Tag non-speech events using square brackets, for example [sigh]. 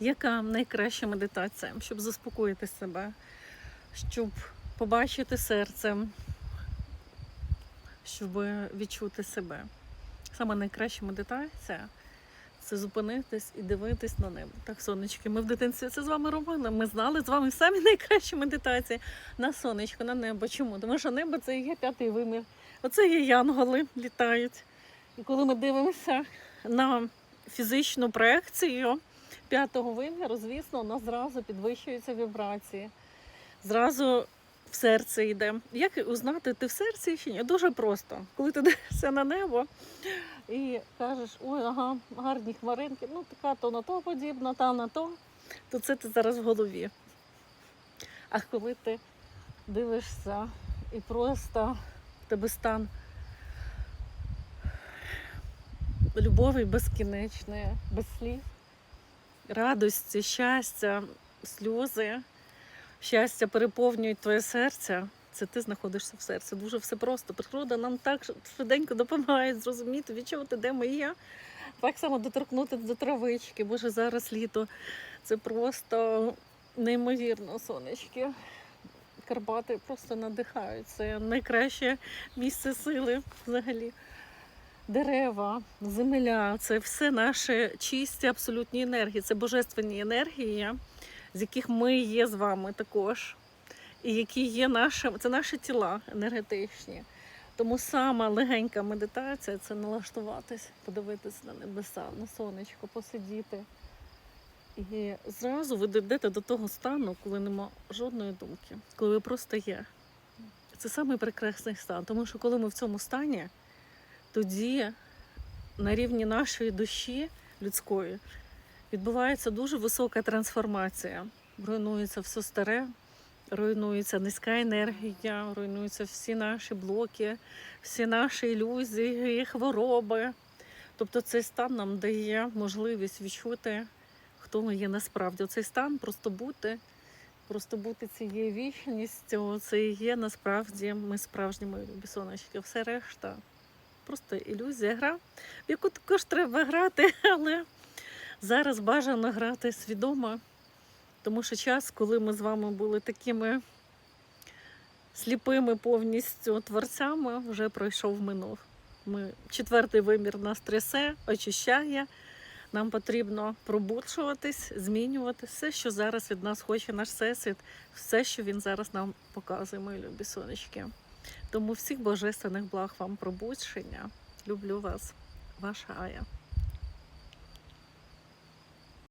Яка найкраща медитація, щоб заспокоїти себе, щоб побачити серцем, щоб відчути себе? Саме найкраща медитація це зупинитись і дивитись на небо. Так, сонечки, ми в дитинстві це з вами робили. Ми знали з вами самі найкращі медитації на сонечко, на небо. Чому? Тому що небо це є п'ятий вимір. Оце є янголи, літають. І коли ми дивимося на фізичну проекцію п'ятого виміру, звісно, у нас зразу підвищуються вібрації. Зразу в серце йде. Як узнати, ти в серці чи ні? Дуже просто. Коли ти [laughs] дивишся на небо і кажеш, ой, ага, гарні хмаринки, ну така то на то подібна, та на то, то це ти зараз в голові. А коли ти дивишся і просто в тебе стан любові безкінечної, без слів, радості, щастя, сльози, щастя переповнюють твоє серце. Це ти знаходишся в серці. Дуже все просто. Природа нам так швиденько допомагає зрозуміти, відчувати, де ми є. Так само доторкнути до травички. Боже, зараз літо. Це просто неймовірно, сонечки. Карпати просто надихають. Це найкраще місце сили взагалі. Дерева, земля це все наші чисті абсолютні енергії. Це божественні енергії, з яких ми є з вами також. І які є наші, це наші тіла енергетичні. Тому сама легенька медитація це налаштуватись, подивитись на небеса, на сонечко, посидіти. І зразу ви дійдете до того стану, коли нема жодної думки, коли ви просто є. Це самий прекрасний стан. Тому що коли ми в цьому стані, тоді на рівні нашої душі людської відбувається дуже висока трансформація. Руйнується все старе, руйнується низька енергія, руйнуються всі наші блоки, всі наші ілюзії, хвороби. Тобто цей стан нам дає можливість відчути, хто ми є насправді. Цей стан просто бути, просто бути цією вічністю, це і є насправді ми справжні мої сонечки. Все решта просто ілюзія, гра, в яку також треба грати, [laughs] але зараз бажано грати свідомо. Тому що час, коли ми з вами були такими сліпими повністю творцями, вже пройшов минув. Ми, четвертий вимір нас трясе, очищає. Нам потрібно пробуджуватись, змінювати все, що зараз від нас хоче наш всесвіт, все, що він зараз нам показує, мої любі сонечки. Тому всіх божественних благ вам пробучення. Люблю вас, ваша Ая.